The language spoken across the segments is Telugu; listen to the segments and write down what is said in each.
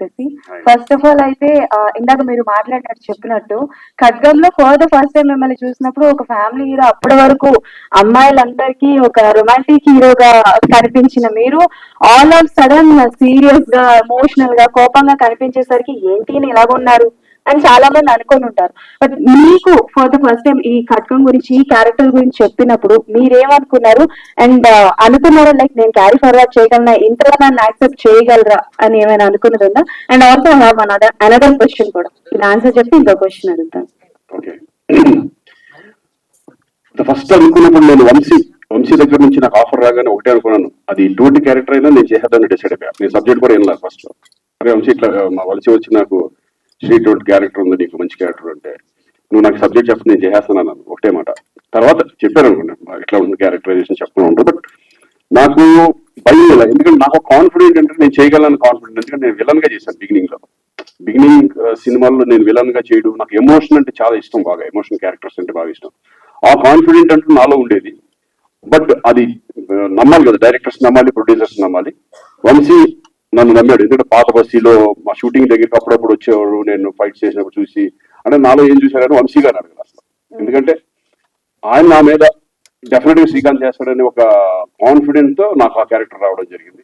చెప్పేసి. ఫస్ట్ ఆఫ్ ఆల్ అయితే ఇందాక మీరు మాట్లాడినట్టు చెప్పినట్టు ఖడ్గంలో ఫర్ ద ఫస్ట్ టైం మిమ్మల్ని చూసినప్పుడు ఒక ఫ్యామిలీ హీరో అప్పటి వరకు అమ్మాయిలందరికీ ఒక రొమాంటిక్ హీరోగా కనిపించిన మీరు ఆల్ ఆఫ్ సడన్ సీరియస్గా ఎమోషనల్గా కోపంగా కనిపించేసరికి ఏంటి ఈయన ఇలాగ ఉన్నారు? అని చాలా మంది అనుకొని ఉంటారు. బట్ మీకు ఫర్ ద ఫస్ట్ టైం ఈ కట్కం గురించి ఈ క్యారెక్టర్ గురించి చెప్పినప్పుడు మీరేమనుకున్నారు? అండ్ uh, అనుకున్నారా? లైక్ నేను క్యారీ ఫార్వర్డ్ చేయగలనా? ఇంత నన్ను యాక్సెప్ట్ చేయగలరా? అని ఏమైనా అనుకున్నది ఉందా? And also have another another question కూడా. ఇది ఆన్సర్ చెప్పి ఇంకో క్వశ్చన్ అడుగుతాను. ఫస్ట్ అనుకున్నప్పుడు నేను వంశీ వంశీ దగ్గర నుంచి నాకు ఆఫర్ రాగానే ఒకటే అనుకున్నాను. అది ఇటువంటి క్యారెక్టర్ అయినా నేను చేసేద్దాన్ని డిసైడ్ అయిపోయా. నేను సబ్జెక్ట్ కూడా ఏం లేదు ఫస్ట్ అరే వంశీ ఇట్లా మా వలసి వచ్చి నాకు చేసేటువంటి క్యారెక్టర్ ఉంది నీకు మంచి క్యారెక్టర్ అంటే నువ్వు నాకు సబ్జెక్ట్ చెప్పి నేను చేసేస్తాను ఒకటే మాట. తర్వాత చెప్పాను అనుకున్నాను ఇట్లా ఉంది క్యారెక్టరైజేషన్ చెప్పడం ఉంటుంది బట్ నాకు భయం లేదు ఎందుకంటే నాకు కాన్ఫిడెంట్ అంటే నేను చేయగలను కాన్ఫిడెంట్ ఎందుకంటే నేను విలన్గా చేశాను బిగినింగ్లో. బిగినింగ్ uh, సినిమాల్లో నేను విలన్గా చేయడం నాకు ఎమోషన్ అంటే చాలా ఇష్టం బాగా ఎమోషన్ క్యారెక్టర్స్ అంటే బాగా ఇష్టం. ఆ కాన్ఫిడెంట్ అంటే నాలో ఉండేది. బట్ అది uh, నమ్మాలి కదా డైరెక్టర్స్ నమ్మాలి ప్రొడ్యూసర్స్ నమ్మాలి. వంశీ నన్ను నమ్మాడు. ఎందుకంటే పాత బస్తీలో మా షూటింగ్ దగ్గరికి అప్పుడప్పుడు వచ్చేవాడు నేను ఫైట్ చేసినప్పుడు చూసి. అంటే నాలో ఏం చూశారని వంశీ గారు అడగదు అసలు. ఎందుకంటే ఆయన నా మీద డెఫినెట్గా శ్రీకాంత్ చేస్తాడని ఒక కాన్ఫిడెంట్తో నాకు ఆ క్యారెక్టర్ రావడం జరిగింది.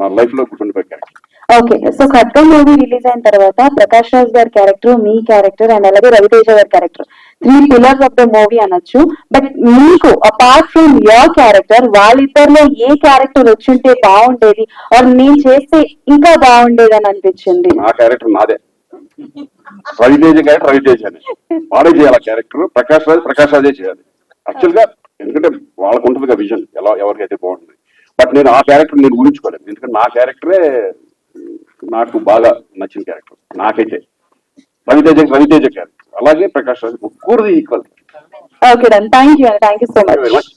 నా లైఫ్లో గుర్తుండిపోయే character. Okay so Khadgam movie release అయిన తర్వాత ప్రకాష్ రాజ్ గారి క్యారెక్టర్ మీ క్యారెక్టర్ అండ్ అలాగే రవితేజ గారి character three pillars of the movie అనొచ్చు. బట్ మీకు అపార్ట్ ఫ్రమ్ యువర్ క్యారెక్టర్ వాళ్ళిద్దరిలో ఏ క్యారెక్టర్ వచ్చుంటే బాగుండేది? ఆర్ నేను చేస్తే ఇంకా బాగుండేది అని అనిపించింది? నా క్యారెక్టర్ నాదే. రవితేజ క్యారెక్టర్ రవితేజనే. వాడే చేయాలి క్యారెక్టర్ ప్రకాష్ రాజ్ ప్రకాష్ రాజే చేయాలి. యాక్చువల్గా ఎందుకంటే వాళ్ళకు ఉంటుంది కదా విజన్ ఎలా ఎవరికైతే బాగుంటుంది. బట్ నేను ఆ క్యారెక్టర్ నేను ఊహించుకోలేదు. ఎందుకంటే నా క్యారెక్టరే నాకు బాగా నచ్చిన క్యారెక్టర్. నాకైతే. రవితేజ రవితేజ క్యారెక్టర్. అలాగే Prakash Raj. ముగ్గురుది equal okay thank you thank you so much